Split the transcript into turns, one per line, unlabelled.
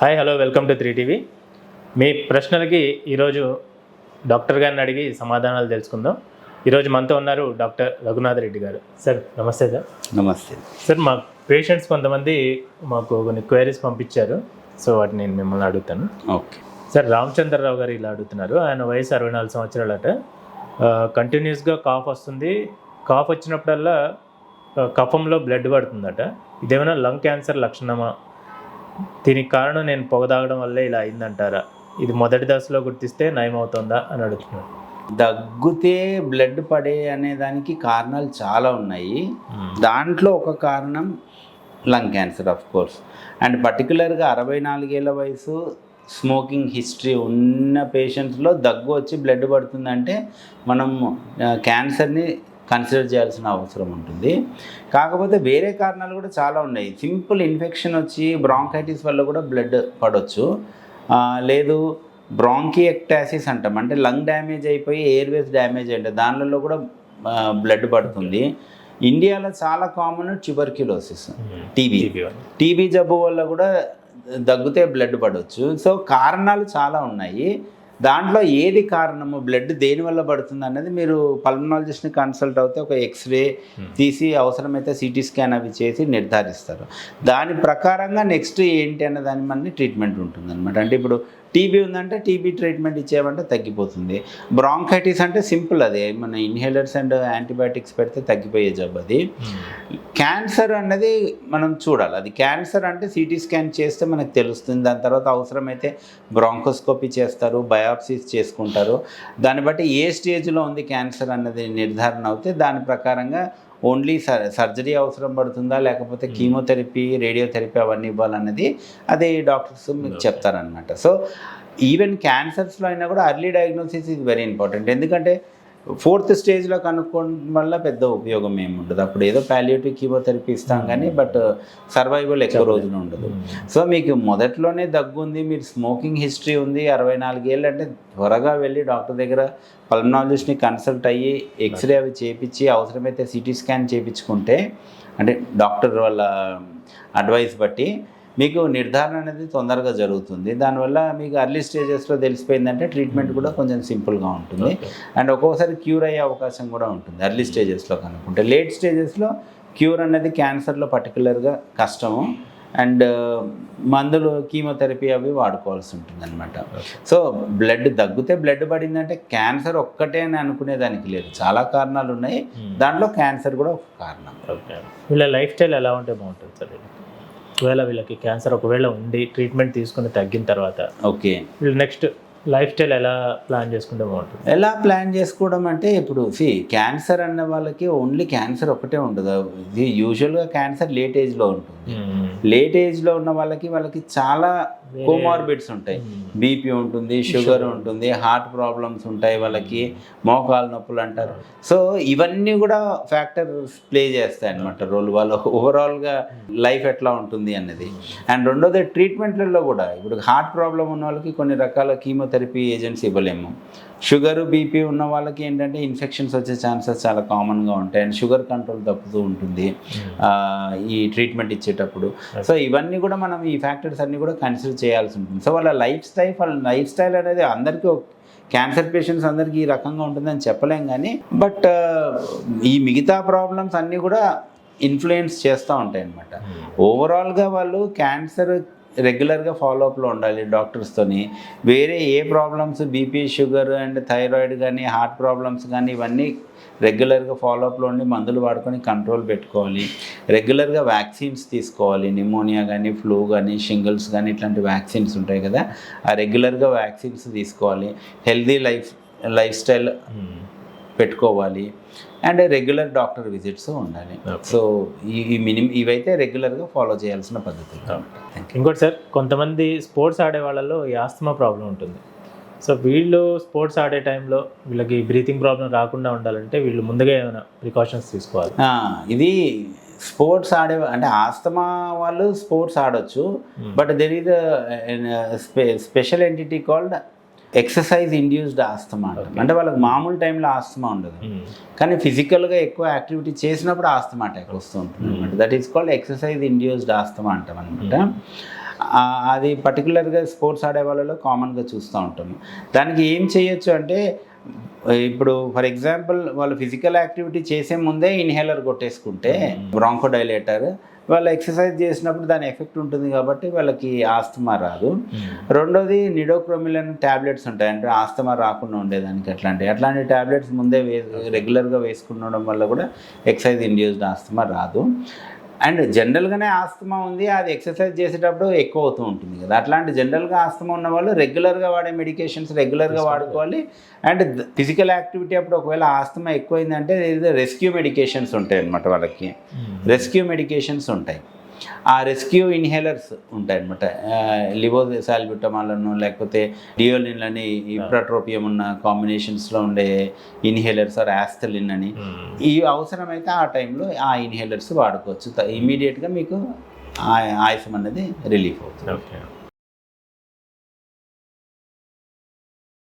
Hi hello welcome to three TV మీ ప్రశ్నలకి ఈరోజు doctor గారిని అడిగి సమాధానాలు తెలుసుకుందాం. ఈరోజు మనతో ఉన్నారు డాక్టర్ రఘునాథ్ రెడ్డి గారు. సార్ నమస్తే సార్.
నమస్తే.
సార్ మా పేషెంట్స్ కొంతమంది మాకు కొన్ని క్వైరీస్ పంపించారు. సో వాటిని నేను మిమ్మల్ని అడుగుతాను.
ఓకే.
సార్ రామచంద్రరావు గారు ఇలా అడుగుతున్నారు. ఆయన వయసు అరవై నాలుగు సంవత్సరాలట కంటిన్యూస్గా కాఫ్ వస్తుంది. కాఫ్ వచ్చినప్పుడల్లా కఫంలో బ్లడ్ పడుతుందట. ఇదేమైనా లంగ్ క్యాన్సర్ లక్షణమా? దీనికి కారణం నేను పొగ తాగడం వల్లే ఇలా అయిందంటారా? ఇది మొదటి దశలో గుర్తిస్తే నయం అవుతుందా అని అడుగుతున్నాను.
దగ్గుతే బ్లడ్ పడే అనే దానికి కారణాలు చాలా ఉన్నాయి. దాంట్లో ఒక కారణం lung cancer of course and పర్టికులర్గా అరవై నాలుగేళ్ళ వయసు స్మోకింగ్ హిస్టరీ ఉన్న పేషెంట్స్లో దగ్గు వచ్చి బ్లడ్ పడుతుందంటే మనం క్యాన్సర్ని కన్సిడర్ చేయాల్సిన అవసరం ఉంటుంది. కాకపోతే వేరే కారణాలు కూడా చాలా ఉన్నాయి. సింపుల్ ఇన్ఫెక్షన్ వచ్చి బ్రాంకైటిస్ వల్ల కూడా బ్లడ్ పడవచ్చు లేదు బ్రాంకియక్టాసిస్ అంటాం. అంటే లంగ్ డ్యామేజ్ అయిపోయి ఎయిర్వేస్ డ్యామేజ్ అంటే దానిలో కూడా బ్లడ్ పడుతుంది. ఇండియాలో చాలా కామన్ ట్యూబర్క్యులోసిస్ టీబీ. టీబీ జబ్బు వల్ల కూడా దగ్గుతే బ్లడ్ పడవచ్చు సో కారణాలు చాలా ఉన్నాయి. దాంట్లో ఏది కారణము? బ్లడ్ దేని వల్ల పడుతుంది అన్నది మీరు పల్మనాలజిస్ట్ని కన్సల్ట్ అవుతే ఒక ఎక్స్రే తీసి అవసరమైతే సిటీ స్కాన్ అవి చేసి నిర్ధారిస్తారు. దాని ప్రకారంగా నెక్స్ట్ ఏంటి అన్న దాని మన ట్రీట్మెంట్ ఉంటుంది అనమాట అంటే ఇప్పుడు టీబీ ఉందంటే టీబీ ట్రీట్మెంట్ ఇచ్చేయమంటే తగ్గిపోతుంది. బ్రాంకైటిస్ అంటే సింపుల్ అదే. మన ఇన్హేలర్స్ అండ్ యాంటీబయాటిక్స్ పెడితే తగ్గిపోయే జబ్బు అది. క్యాన్సర్ అన్నది మనం చూడాలి. అది క్యాన్సర్ అంటే సిటీ స్కాన్ చేస్తే మనకు తెలుస్తుంది. దాని తర్వాత అవసరమైతే బ్రాంకోస్కోపీ చేస్తారు బయాప్సీస్ చేసుకుంటారు. దాన్ని బట్టి ఏ స్టేజ్లో ఉంది క్యాన్సర్ అన్నది నిర్ధారణ అవుతే దాని ప్రకారంగా ఓన్లీ సర్ సర్జరీ అవసరం పడుతుందా? లేకపోతే కీమోథెరపీ రేడియోథెరపీ అవన్నీ ఇవ్వాలన్నది అది డాక్టర్స్ మీకు చెప్తారనమాట సో ఈవెన్ క్యాన్సర్స్లో అయినా కూడా అర్లీ డయాగ్నోసిస్ ఇది వెరీ ఇంపార్టెంట్. ఎందుకంటే ఫోర్త్ స్టేజ్లో కనుక్కోవడం వల్ల పెద్ద ఉపయోగం ఏమి ఉండదు. అప్పుడు ఏదో పాలియేటివ్ కీమోథెరపీ ఇస్తాం కానీ బట్ సర్వైవల్ ఎక్కువ రోజులు ఉండదు. సో మీకు మొదట్లోనే దగ్గు ఉంది మీరు స్మోకింగ్ హిస్టరీ ఉంది అరవై నాలుగేళ్ళు అంటే త్వరగా వెళ్ళి డాక్టర్ దగ్గర పల్మనాలజిస్ట్ని కన్సల్ట్ అయ్యి ఎక్స్రే అవి చేపించి అవసరమైతే సిటీ స్కాన్ చేయించుకుంటే అంటే డాక్టర్ వాళ్ళ అడ్వైస్ బట్టి మీకు నిర్ధారణ అనేది తొందరగా జరుగుతుంది. దానివల్ల మీకు అర్లీ స్టేజెస్లో తెలిసిపోయిందంటే ట్రీట్మెంట్ కూడా కొంచెం సింపుల్గా ఉంటుంది. అండ్ ఒక్కొక్కసారి క్యూర్ అయ్యే అవకాశం కూడా ఉంటుంది. అర్లీ స్టేజెస్లో కనుక్కుంటే లేట్ స్టేజెస్లో క్యూర్ అనేది క్యాన్సర్లో పర్టికులర్గా కష్టము. అండ్ మందులు కీమోథెరపీ అవి వాడుకోవాల్సి ఉంటుంది అనమాట సో బ్లడ్ దగ్గితే బ్లడ్ పడిందంటే క్యాన్సర్ ఒక్కటే అని అనుకునేదానికి లేదు. చాలా కారణాలు ఉన్నాయి. దాంట్లో క్యాన్సర్ కూడా ఒక కారణం.
వీళ్ళ లైఫ్ స్టైల్ ఎలా ఉంటే బాగుంటుంది సార్? ఒకవేళ వీళ్ళకి క్యాన్సర్ ఒకవేళ ఉండి ట్రీట్మెంట్ తీసుకుని తగ్గిన తర్వాత
ఓకే.
వీళ్ళు నెక్స్ట్ లైఫ్ స్టైల్ ఎలా ప్లాన్ చేసుకుంటే బాగుంటుంది?
ఎలా ప్లాన్ చేసుకోవడం అంటే ఇప్పుడు సి క్యాన్సర్ అన్న వాళ్ళకి ఓన్లీ క్యాన్సర్ ఒకటే ఉండదు. ఇది యూజువల్గా క్యాన్సర్ లేట్ ఏజ్లో ఉంటుంది. లేట్ ఏజ్లో ఉన్న వాళ్ళకి వాళ్ళకి చాలా కోమార్బిడ్స్ ఉంటాయి. బీపీ ఉంటుంది షుగర్ ఉంటుంది హార్ట్ ప్రాబ్లమ్స్ ఉంటాయి వాళ్ళకి మోకాలు నొప్పులు అంటారు. సో ఇవన్నీ కూడా ఫ్యాక్టర్స్ ప్లే చేస్తాయి అనమాట రోల్. వాళ్ళ ఓవరాల్గా లైఫ్ ఎట్లా ఉంటుంది అన్నది. అండ్ రెండోది ట్రీట్మెంట్లలో కూడా. ఇప్పుడు హార్ట్ ప్రాబ్లం ఉన్న వాళ్ళకి కొన్ని రకాల కీమోథెరపీ ఏజెంట్స్ ఇవ్వలేము. షుగర్ బీపీ ఉన్న వాళ్ళకి ఏంటంటే ఇన్ఫెక్షన్స్ వచ్చే ఛాన్సెస్ చాలా కామన్గా ఉంటాయి. అండ్ షుగర్ కంట్రోల్ తప్పుతూ ఉంటుంది ఈ ట్రీట్మెంట్ ఇచ్చేటప్పుడు. సో ఇవన్నీ కూడా మనం ఈ ఫ్యాక్టర్స్ అన్నీ కూడా కన్సిడర్ చేయాల్సి ఉంటుంది. సో వాళ్ళ లైఫ్ స్టైల్ వాళ్ళ లైఫ్ స్టైల్ అనేది అందరికీ క్యాన్సర్ పేషెంట్స్ అందరికీ ఈ రకంగా ఉంటుందని చెప్పలేం కానీ బట్ ఈ మిగతా ప్రాబ్లమ్స్ అన్నీ కూడా ఇన్ఫ్లుయెన్స్ చేస్తూ ఉంటాయి అన్నమాట ఓవరాల్గా వాళ్ళు క్యాన్సర్ రెగ్యులర్గా ఫాలోఅప్లో ఉండాలి డాక్టర్స్తోని వేరే ఏ problems BP sugar and thyroid కానీ హార్ట్ ప్రాబ్లమ్స్ కానీ ఇవన్నీ రెగ్యులర్గా ఫాలోఅప్లో ఉండి మందులు వాడుకొని కంట్రోల్ పెట్టుకోవాలి. రెగ్యులర్గా వ్యాక్సిన్స్ తీసుకోవాలి. నిమోనియా కానీ ఫ్లూ కానీ షింగిల్స్ కానీ ఇట్లాంటి వ్యాక్సిన్స్ ఉంటాయి కదా. ఆ రెగ్యులర్గా వ్యాక్సిన్స్ తీసుకోవాలి. హెల్దీ లైఫ్ లైఫ్ స్టైల్ పెట్టుకోవాలి. అండ్ రెగ్యులర్ డాక్టర్ విజిట్స్ ఉండాలి. సో ఈ మినిమం ఇవైతే రెగ్యులర్గా ఫాలో చేయాల్సిన పద్ధతులు. థ్యాంక్ యూ
ఇంకోటి సార్ కొంతమంది స్పోర్ట్స్ ఆడే వాళ్ళలో ఈ ఆస్తమా ప్రాబ్లం ఉంటుంది. సో వీళ్ళు స్పోర్ట్స్ ఆడే టైంలో వీళ్ళకి బ్రీతింగ్ ప్రాబ్లం రాకుండా ఉండాలంటే వీళ్ళు ముందుగా ఏమైనా ప్రికాషన్స్ తీసుకోవాలి.
ఇది స్పోర్ట్స్ ఆడే అంటే ఆస్తమా వాళ్ళు స్పోర్ట్స్ ఆడొచ్చు. But there is special entity called exercise induced asthma అంటాం అంటే వాళ్ళకి మామూలు టైంలో ఆస్తమా ఉండదు. కానీ ఫిజికల్గా ఎక్కువ యాక్టివిటీ చేసినప్పుడు ఆస్తమా అటాక్ వస్తూ ఉంటుంది అనమాట that is called exercise induced asthma అంటాం అనమాట అది పర్టికులర్గా స్పోర్ట్స్ ఆడే వాళ్ళలో కామన్గా చూస్తూ ఉంటాము. దానికి ఏం చేయొచ్చు అంటే ఇప్పుడు ఫర్ ఎగ్జాంపుల్ వాళ్ళు ఫిజికల్ యాక్టివిటీ చేసే ముందే ఇన్హేలర్ కొట్టేసుకుంటే బ్రాంకోడైలేటర్ వాళ్ళు ఎక్సర్సైజ్ చేసినప్పుడు దాని ఎఫెక్ట్ ఉంటుంది కాబట్టి వాళ్ళకి ఆస్తమా రాదు. రెండోది నిడోక్రోమిలన్ ట్యాబ్లెట్స్ ఉంటాయి. అంటే ఆస్తమా రాకుండా ఉండేదానికి అట్లాంటివి. అట్లాంటి ట్యాబ్లెట్స్ ముందే వే రెగ్యులర్గా వేసుకుండడం వల్ల కూడా ఎక్సర్సైజ్ ఇండ్యూస్డ్ ఆస్తమా రాదు. అండ్ జనరల్గానే ఆస్తమా ఉంది అది ఎక్సర్సైజ్ చేసేటప్పుడు ఎక్కువ అవుతూ ఉంటుంది కదా. అట్లాంటి జనరల్గా ఆస్తమా ఉన్న వాళ్ళు రెగ్యులర్గా వాడే మెడికేషన్స్ రెగ్యులర్గా వాడుకోవాలి. అండ్ ఫిజికల్ యాక్టివిటీ అప్పుడు ఒకవేళ ఆస్తమా ఎక్కువైందంటే రెస్క్యూ మెడికేషన్స్ ఉంటాయి అన్నమాట వాళ్ళకి రెస్క్యూ మెడికేషన్స్ ఉంటాయి. ఆ రెస్క్యూ ఇన్హేలర్స్ ఉంటాయి అనమాట లివో సాల్బ్యూటమాలను లేకపోతే డియోలిన్ అని ఇప్రాట్రోపియం ఉన్న కాంబినేషన్స్లో ఉండే ఇన్హేలర్స్ ఆర్ యాస్థలిన్ అని. ఈ అవసరమైతే ఆ టైంలో ఆ ఇన్హేలర్స్ వాడుకోవచ్చు. ఇమీడియట్గా మీకు ఆయాసం అనేది రిలీఫ్ అవుతుంది.
ఓకే